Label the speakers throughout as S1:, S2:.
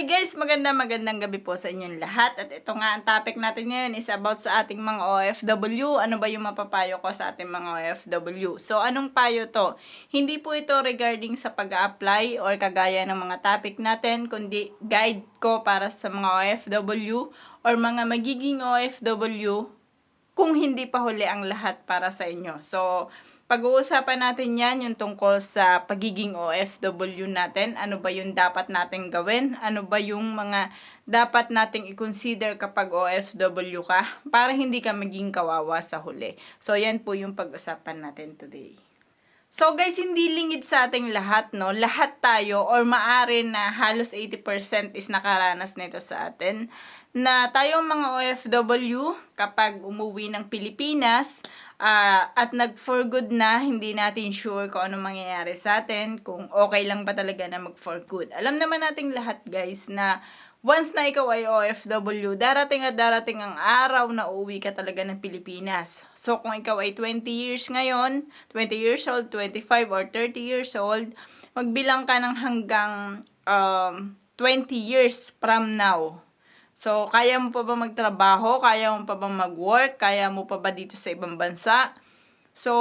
S1: Hi guys, maganda magandang gabi po sa inyong lahat. At ito nga ang topic natin ngayon is about sa ating mga OFW. Ano ba yung mapapayo ko sa ating mga OFW? So anong payo to? Hindi po ito regarding sa pag-apply or kagaya ng mga topic natin, kundi guide ko para sa mga OFW or mga magiging OFW kung hindi pa huli ang lahat para sa inyo. So, pag-uusapan natin yan, yung tungkol sa pagiging OFW natin. Ano ba yung dapat natin gawin? Ano ba yung mga dapat nating i-consider kapag OFW ka para hindi ka maging kawawa sa huli. So, yan po yung pag-usapan natin today. So guys, hindi lingid sa ating lahat, no? Lahat tayo or maari na halos 80% is nakaranas nito sa atin na tayong mga OFW kapag umuwi ng Pilipinas ah, at nag for good na, hindi natin sure kung ano mangyayari sa atin, kung okay lang ba talaga na mag for good. Alam naman nating lahat guys na once na ikaw ay OFW, darating at darating ang araw na uuwi ka talaga ng Pilipinas. So, kung ikaw ay 20 years ngayon, 20 years old, 25 or 30 years old, magbilang ka ng hanggang um, 20 years from now. So, kaya mo pa ba magtrabaho? Kaya mo pa ba mag-work? Kaya mo pa ba dito sa ibang bansa? So,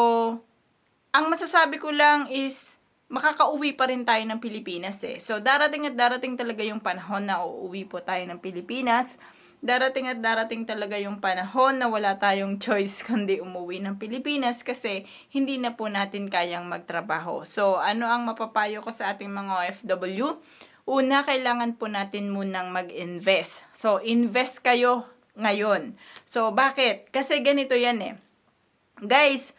S1: ang masasabi ko lang is, makakauwi pa rin tayo ng Pilipinas eh. So, darating at darating talaga yung panahon na uuwi po tayo ng Pilipinas. Darating at darating talaga yung panahon na wala tayong choice kundi umuwi ng Pilipinas kasi hindi na po natin kayang magtrabaho. So, ano ang mapapayo ko sa ating mga OFW? Una, kailangan po natin munang mag-invest. So, invest kayo ngayon. So, bakit? Kasi ganito yan eh. Guys,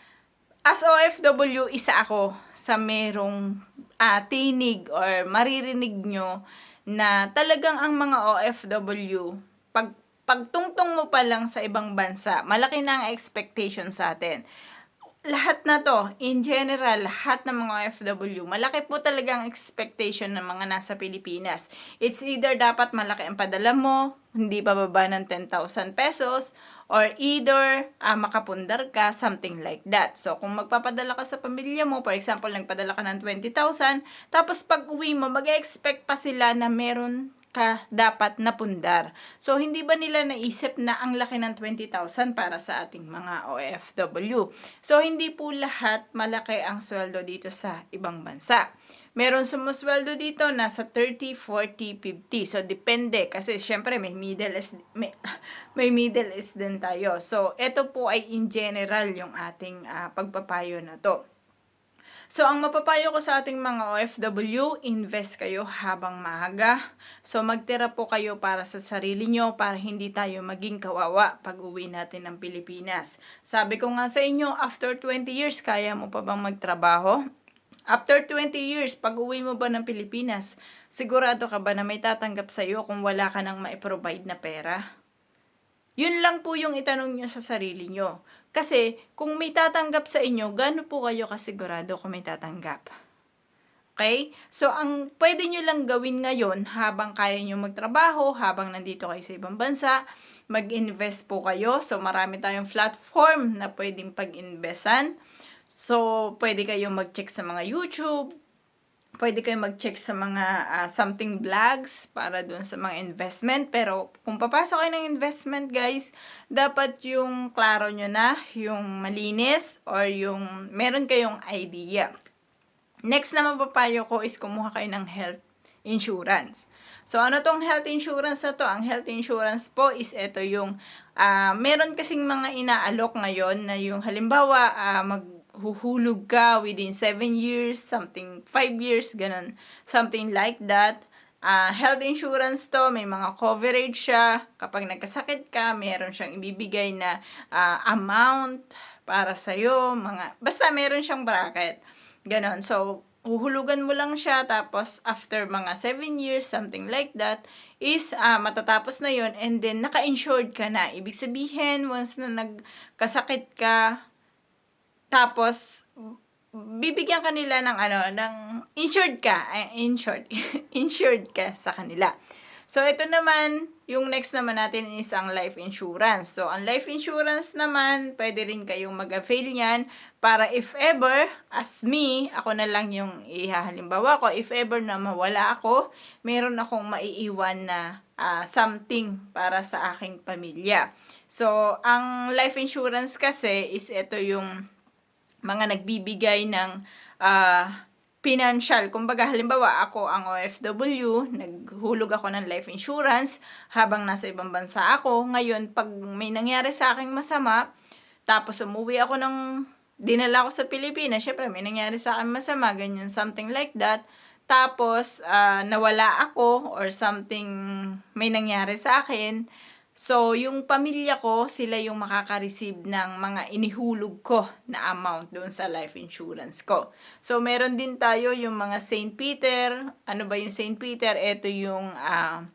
S1: as OFW, isa ako sa merong ah, tinig or maririnig nyo na talagang ang mga OFW, pag pagtungtong mo pa lang sa ibang bansa, malaki na ang expectation sa atin. Lahat na to, in general, lahat ng mga OFW, malaki po talaga ang expectation ng mga nasa Pilipinas. It's either dapat malaki ang padala mo, hindi bababa ng 10,000 pesos, or either ah, makapundar ka, something like that. So, kung magpapadala ka sa pamilya mo, for example, nagpadala ka ng 20,000, tapos pag uwi mo, mag-expect pa sila na meron ka dapat na pundar. So, hindi ba nila naisip na ang laki ng 20,000 para sa ating mga OFW? So, hindi po lahat malaki ang sweldo dito sa ibang bansa. Meron sumusweldo dito nasa 30, 40, 50. So, depende. Kasi, syempre, may middle is, may, may middle is din tayo. So, ito po ay in general yung ating ah, pagpapayo na to. So, ang mapapayo ko sa ating mga OFW, invest kayo habang maaga. So, magtira po kayo para sa sarili nyo para hindi tayo maging kawawa pag uwi natin ng Pilipinas. Sabi ko nga sa inyo, after 20 years, kaya mo pa bang magtrabaho? After 20 years, pag uwi mo ba ng Pilipinas, sigurado ka ba na may tatanggap sa'yo kung wala ka nang maiprovide na pera? Yun lang po yung itanong nyo sa sarili nyo. Kasi, kung may tatanggap sa inyo, gaano po kayo kasigurado kung may tatanggap? Okay? So, ang pwede nyo lang gawin ngayon, habang kaya nyo magtrabaho, habang nandito kayo sa ibang bansa, mag-invest po kayo. So, marami tayong platform na pwedeng pag-investan. So, pwede kayong mag-check sa mga YouTube, pwede kayo mag-check sa mga ah, something vlogs para dun sa mga investment. Pero kung papasok kayo ng investment, guys, dapat yung klaro nyo na, yung malinis, or yung meron kayong idea. Next na mapapayo ko is kumuha kayo ng health insurance. So, ano tong health insurance na to? Ang health insurance po is ito yung, ah, meron kasing mga inaalok ngayon na yung halimbawa, ah, maghuhulog ka within 7 years, something 5 years, ganun. Something like that. Ah, health insurance to, may mga coverage siya. Kapag nagkasakit ka, meron siyang ibibigay na ah, amount para sa'yo. Mga, basta meron siyang bracket. Ganon. So, huhulugan mo lang siya tapos after mga 7 years, something like that, is ah, matatapos na yon and then naka-insured ka na. Ibig sabihin, once na nagkasakit ka, tapos bibigyan ka nila ng ano, ng insured ka, ay, insured, insured ka sa kanila. So, ito naman, yung next naman natin is ang life insurance. So, ang life insurance naman, pwede rin kayong mag-avail yan para if ever, as me, ako na lang yung ihahalimbawa ko, if ever na mawala ako, meron akong maiiwan na ah, something para sa aking pamilya. So, ang life insurance kasi is ito yung mga nagbibigay ng ah, financial. Kumbaga, halimbawa, ako ang OFW, naghulog ako ng life insurance habang nasa ibang bansa ako. Ngayon, pag may nangyari sa aking masama, tapos umuwi ako ng, dinala ako sa Pilipinas, syempre may nangyari sa akin masama, ganyan, something like that. Tapos, ah, nawala ako or something may nangyari sa akin, So, yung pamilya ko, sila yung makaka-receive ng mga inihulog ko na amount doon sa life insurance ko. So, meron din tayo yung mga St. Peter. Ano ba yung St. Peter? Ito yung ah,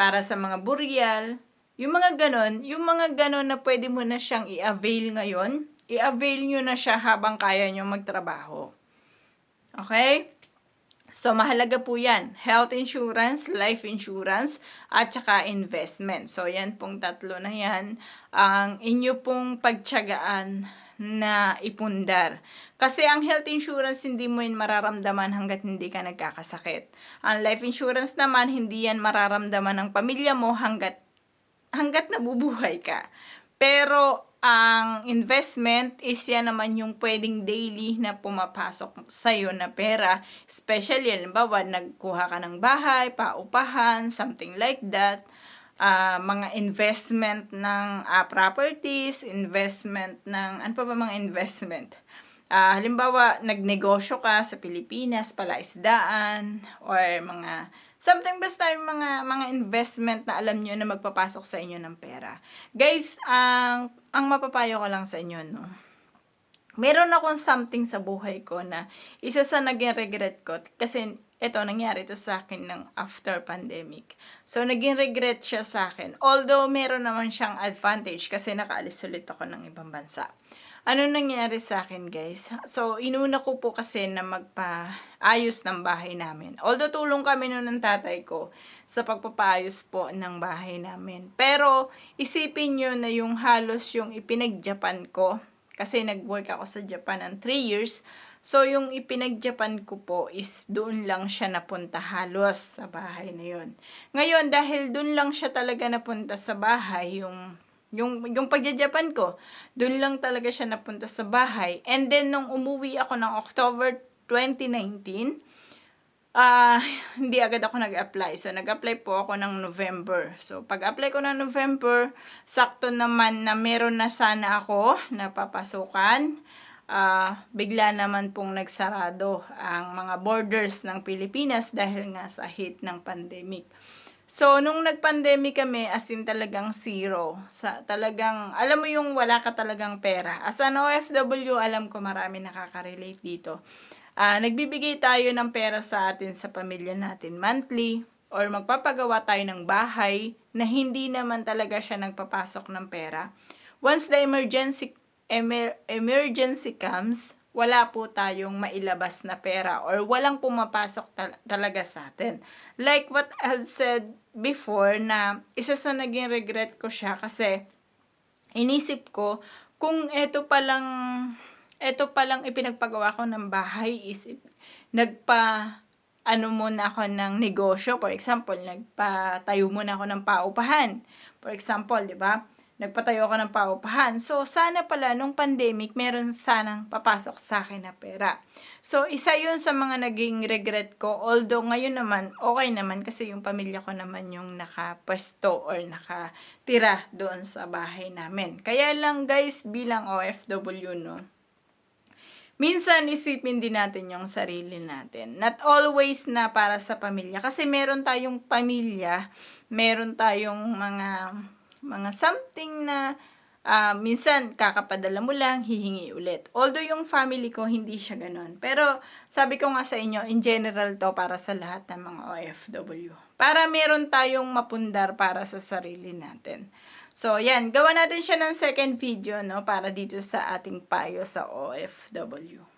S1: para sa mga burial. Yung mga ganon, yung mga ganon na pwede mo na siyang i-avail ngayon, i-avail nyo na siya habang kaya nyo magtrabaho. Okay? So, mahalaga po yan. Health insurance, life insurance, at saka investment. So, yan pong tatlo na yan ang inyo pong pagtsagaan na ipundar. Kasi ang health insurance, hindi mo yun mararamdaman hanggat hindi ka nagkakasakit. Ang life insurance naman, hindi yan mararamdaman ng pamilya mo hanggat, hanggat nabubuhay ka. Pero, ang investment is yan naman yung pwedeng daily na pumapasok sa'yo na pera. Especially, halimbawa, nagkuha ka ng bahay, paupahan, something like that. Ah, mga investment ng ah, properties, investment ng, ano pa ba mga investment? Ah, halimbawa, nagnegosyo ka sa Pilipinas, palaisdaan, or mga something basta yung mga mga investment na alam nyo na magpapasok sa inyo ng pera. Guys, ang ang mapapayo ko lang sa inyo, no. Meron akong something sa buhay ko na isa sa naging regret ko kasi ito nangyari to sa akin ng after pandemic. So naging regret siya sa akin. Although meron naman siyang advantage kasi nakaalis ulit ako ng ibang bansa. Ano nangyari sa akin, guys? So, inuna ko po kasi na magpaayos ng bahay namin. Although tulong kami noon ng tatay ko sa pagpapaayos po ng bahay namin. Pero, isipin nyo na yung halos yung ipinag-Japan ko. Kasi nag-work ako sa Japan ng 3 years. So, yung ipinag-Japan ko po is doon lang siya napunta halos sa bahay na yun. Ngayon, dahil doon lang siya talaga napunta sa bahay, yung yung, yung pagja-Japan ko, doon lang talaga siya napunta sa bahay. And then, nung umuwi ako ng October 2019, ah hindi agad ako nag-apply. So, nag-apply po ako ng November. So, pag-apply ko ng November, sakto naman na meron na sana ako na papasukan. Ah, bigla naman pong nagsarado ang mga borders ng Pilipinas dahil nga sa hit ng pandemic. So, nung nag-pandemic kami, as in talagang zero. Sa, talagang, alam mo yung wala ka talagang pera. As an OFW, alam ko marami nakaka-relate dito. Ah, nagbibigay tayo ng pera sa atin sa pamilya natin monthly or magpapagawa tayo ng bahay na hindi naman talaga siya nagpapasok ng pera. Once the emergency emer, emergency comes, wala po tayong mailabas na pera or walang pumapasok tal- talaga sa atin. Like what I've said before na isa sa naging regret ko siya kasi inisip ko kung ito palang ito palang ipinagpagawa ko ng bahay is nagpa ano muna ako ng negosyo. For example, nagpatayo muna ako ng paupahan. For example, di ba? Nagpatayo ako ng paupahan. So, sana pala nung pandemic, meron sanang papasok sa akin na pera. So, isa yun sa mga naging regret ko. Although, ngayon naman, okay naman kasi yung pamilya ko naman yung nakapwesto or nakatira doon sa bahay namin. Kaya lang guys, bilang OFW, no, minsan isipin din natin yung sarili natin. Not always na para sa pamilya. Kasi meron tayong pamilya, meron tayong mga mga something na uh, minsan kakapadala mo lang, hihingi ulit. Although yung family ko, hindi siya ganun. Pero sabi ko nga sa inyo, in general to para sa lahat ng mga OFW. Para meron tayong mapundar para sa sarili natin. So, yan. Gawa natin siya ng second video, no? Para dito sa ating payo sa OFW.